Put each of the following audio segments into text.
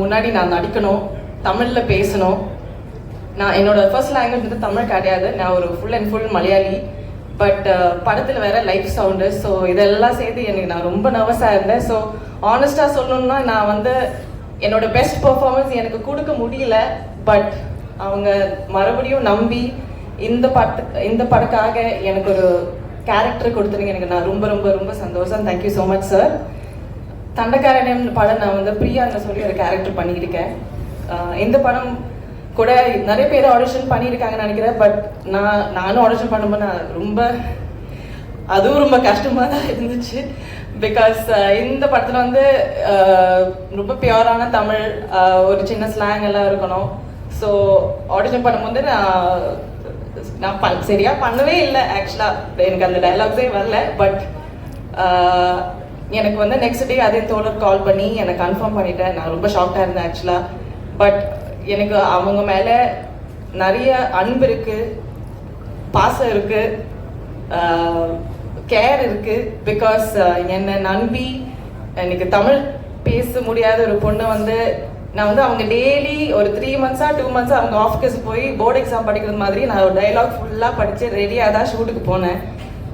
முன்னாடி நான் நடிக்கணும் தமிழில் பேசணும். நான் என்னோட ஃபர்ஸ்ட் லாங்குவேஜ் வந்து தமிழ் கிடையாது. நான் ஒரு full and full Malayali. But uh, படத்தில் வேற லைஃப் சவுண்டு ஸோ இதெல்லாம் சேர்த்து எனக்கு நான் ரொம்ப நர்வஸாக இருந்தேன். ஸோ ஆனஸ்டாக சொல்லணும்னா நான் வந்து என்னோட பெஸ்ட் பர்ஃபார்மன்ஸ் எனக்கு கொடுக்க முடியல. பட் அவங்க மறுபடியும் நம்பி இந்த படத்துக்கு இந்த படக்காக எனக்கு ஒரு கேரக்டர் கொடுத்துருங்க எனக்கு நான் ரொம்ப ரொம்ப ரொம்ப சந்தோஷம். Thank you so much sir Thandakaaran படம் நான் வந்து பிரியான்னு சொல்லி ஒரு கேரக்டர் பண்ணியிருக்கேன். இந்த படம் கூட நிறைய பேர் ஆடிஷன் பண்ணியிருக்காங்கன்னு நினைக்கிறேன் பட் நான் நானும் ஆடிஷன் பண்ணும்போது நான் ரொம்ப அதுவும் ரொம்ப கஷ்டமாக தான் இருந்துச்சு பிகாஸ் இந்த படத்தில் வந்து ரொம்ப பியூரான தமிழ் ஒரு சின்ன ஸ்லாங் எல்லாம் இருக்கணும். ஸோ ஆடிஷன் பண்ணும்போது நான் நான் பண் சரியாக பண்ணவே இல்லை ஆக்சுவலாக எனக்கு அந்த டைலாக்ஸே வரல பட் எனக்கு வந்து நெக்ஸ்ட் டே அதே தோழர் கால் பண்ணி எனக்கு கன்ஃபார்ம் பண்ணிட்டேன் நான் ரொம்ப ஷாக்டாக இருந்தேன் ஆக்சுவலாக பட் எனக்கு அவங்க மேலே நிறைய அன்பு இருக்குது பாசம் இருக்கு கேர் இருக்கு. பிகாஸ் என்னை நம்பி எனக்கு தமிழ் பேச முடியாத ஒரு பொண்ணை வந்து நான் வந்து அவங்க டெய்லி ஒரு த்ரீ மந்த்ஸா டூ மந்த்ஸா அவங்க ஆஃபீஸ் போய் போர்டு எக்ஸாம் படிக்கிறது மாதிரி நான் ஒரு டைலாக் ஃபுல்லாக படித்து ரெடியாக தான் ஷூட்டுக்கு போனேன்.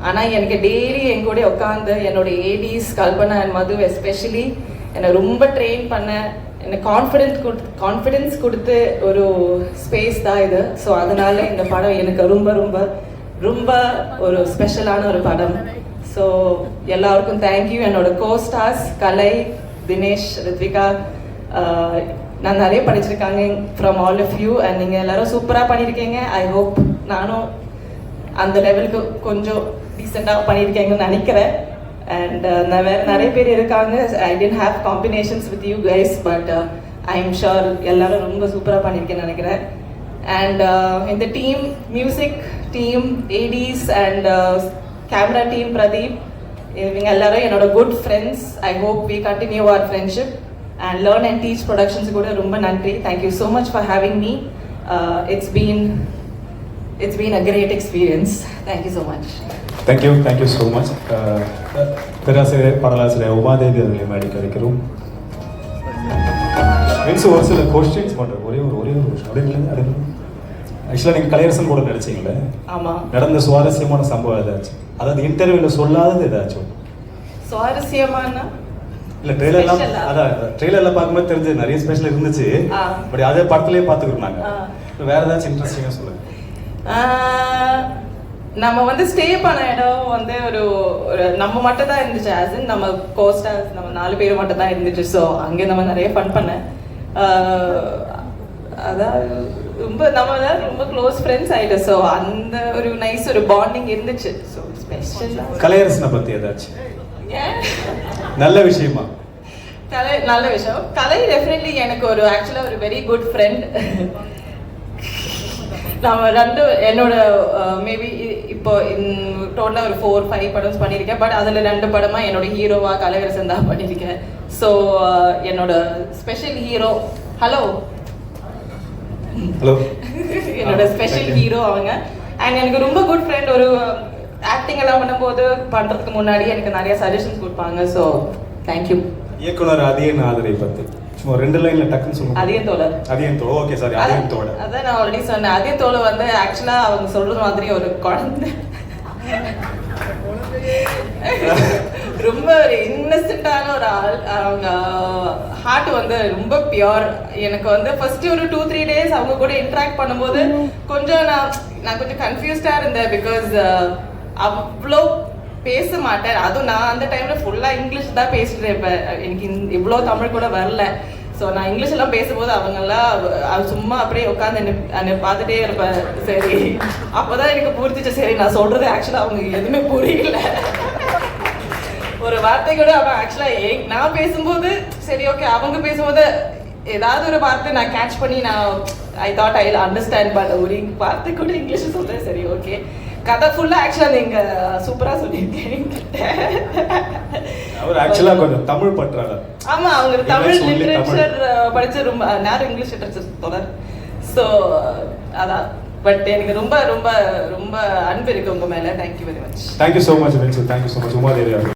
ஆனால் எனக்கு டெய்லி என் கூட உட்காந்து என்னோட ADs Kalpana and Madhu especially என்னை ரொம்ப ட்ரெயின் பண்ண என்னை கான்ஃபிடென்ஸ் கொடுத்து கான்ஃபிடென்ஸ் கொடுத்து ஒரு ஸ்பேஸ் தான் இது. ஸோ அதனால இந்த படம் எனக்கு ரொம்ப ரொம்ப ரொம்ப ஒரு ஸ்பெஷலான ஒரு படம். ஸோ எல்லாருக்கும் தேங்க்யூ என்னோட கோஸ்டார்ஸ் கலை தினேஷ் ரித்விகா நான் நிறைய படிச்சிருக்காங்க from all of you and நீங்கள் எல்லாரும் சூப்பராக பண்ணியிருக்கீங்க. ஐ ஹோப் நானும் அந்த லெவலுக்கு கொஞ்சம் டீசெண்டாக பண்ணியிருக்கேங்கன்னு நினைக்கிறேன். அண்ட் uh, வேறு நிறைய பேர் இருக்காங்க. I tend have combinations with you guys but I am sure எல்லாரும் ரொம்ப சூப்பராக பண்ணியிருக்கேன்னு நினைக்கிறேன். அண்ட் uh, இந்த team music team ADs and camera team Pradeep இவங்க எல்லாரும் என்னோட good friends I hope we continue our friendship and learn and teach productions கூட ரொம்ப நன்றி. Thank you so much for having me it's been it's been a great experience thank you so much thank you thank you so much பேராசிரியர் பாடலாசிரியர் உமாதேவி அவர்களை மேடைக்கு வைக்கிறோம் means ஒரு சில கொஸ்டின்ஸ் பண்ணுறேன் ஒரே ஒரு ஒரே ஒரு கொஸ்டின் அப்படி இல்லைங்க அது ஆக்சுவலாக நீங்கள் கலையரசன் கூட நடிச்சீங்களே ஆமாம் நடந்த சுவாரஸ்யமான சம்பவம் ஏதாச்சும் அதாவது இன்டர்வியூவில் சொல்லாதது ஏதாச்சும் சுவாரஸ்யமான இல்லை ட்ரெயிலர்லாம்? அதான் ட்ரெயிலர்லாம் பார்க்கும்போது தெரிஞ்சு நிறைய ஸ்பெஷல் இருந்துச்சு. பட் அதே படத்துலேயே பார்த்துக்கிறோம் நாங்கள் ஆ. வேற ஏதாச்சும் இன்ட்ரெஸ்டிங்காக சொல்லுங்கள் நம்ம வந்து ஸ்டே பண்ண இடம் வந்து ஒரு ஒரு நம்ம மட்டும் தான் இருந்துச்சு. ஆஸ் இன் நம்ம கோஸ்டாஸ் நம்ம நாலு பேர் மட்டும் தான் இருந்துச்சு. ஸோ அங்கே நம்ம நிறைய ஃபன் பண்ணேன். அதான் ரொம்ப நம்ம எல்லாம் ரொம்ப க்ளோஸ் ஃப்ரெண்ட்ஸ் ஆயிட்டோம். ஸோ அந்த ஒரு நைஸ் ஒரு பாண்டிங் இருந்துச்சு. ஸோ ஸ்பெஷல் கலையரசனை பற்றி ஏதாச்சும் நல்ல விஷயமா? கலை நல்ல விஷயம். கலை டெஃபினெட்லி எனக்கு ஒரு ஆக்சுவலாக ஒரு வெரி குட் ஃப்ரெண்ட் நம்ம ரெண்டு என்னோட மேபி இப்போ டோட்டலாக ஒரு ஃபோர் ஃபைவ் படம்ஸ் பண்ணியிருக்கேன். பட் அதில் ரெண்டு படமாக என்னோட ஹீரோவாக கலைவரசன் தான் பண்ணியிருக்கேன். ஸோ என்னோட ஸ்பெஷல் ஹீரோ ஹலோ ஹலோ என்னோட ஸ்பெஷல் ஹீரோ அவங்க. அண்ட் எனக்கு ரொம்ப குட் ஃப்ரெண்ட் ஒரு ஆக்டிங் எல்லாம் பண்ணும்போது பண்ணுறதுக்கு முன்னாடி எனக்கு நிறைய சஜஷன்ஸ் கொடுப்பாங்க. ஸோ தேங்க்யூ இயக்குனர் அதியன் ஆதரை பத்தி. சும்மா ரெண்டு லைன்ல டக்குன்னு சொல்லுங்க. அதிகம் தோழர் அதியன் தோட ஓகே சாரி அதியன் தோட அதான் நான் ஆல்ரெடி சொன்னேன். அதே தோலை வந்து ஆக்சுவலா அவங்க சொல்றது மாதிரி ஒரு குழந்தை. ரொம்ப ஒரு இன்னசென்ட்டான ஒரு ஆள். அவங்க ஹார்ட் வந்து ரொம்ப பியோர் எனக்கு வந்து ஃபர்ஸ்ட் ஒரு டூ த்ரீ டேஸ் அவங்க கூட இன்ட்ராக்ட் பண்ணும்போது கொஞ்சம் நான் நான் கொஞ்சம் கன்ஃபியூஸ்டா இருந்தேன் பிகாஸ் அவ்வளோ பேச மாட்டேன் அதுவும் நான் அந்த டைம்ல ஃபுல்லா இங்கிலீஷ் தான் பேசிட்டேன். இருப்பேன் எனக்கு இவ்வளோ தமிழ் கூட வரல. ஸோ நான் இங்கிலீஷ் எல்லாம் பேசும்போது அவங்கெல்லாம் சும்மா அப்படியே உட்காந்து என்ன என்னை பார்த்துட்டே இருப்பேன் சரி. அப்போதான் எனக்கு புரிஞ்சிச்சு. சரி நான் சொல்றது ஆக்சுவலாக அவங்க எதுவுமே புரியல. ஒரு வார்த்தை கூட அவன் ஆக்சுவலாக நான் பேசும்போது சரி ஓகே அவங்க பேசும்போது ஏதாவது ஒரு வார்த்தை நான் கேட்ச் பண்ணி நான் I thought I understand but ஒரு வார்த்தை கூட இங்கிலீஷ் சொல்றேன். சரி ஓகே கதை ஃபுல்லாக ஆக்சுவலாக நீங்க சூப்பராக சொல்லியிருக்கீங்க அவர் ஆக்சுவலா கொஞ்சம் தமிழ் பற்றாளர். ஆமா அவங்க தமிழ் லிட்ரேச்சர் படிச்சு ரொம்ப நேரம் இங்கிலீஷ் லிட்ரேச்சர் தொடர். ஸோ அதான் பட் எனக்கு ரொம்ப ரொம்ப ரொம்ப அன்பு இருக்கு உங்க மேல. Thank you very much thank you so much thank you so much Umadevi அவர்கள்.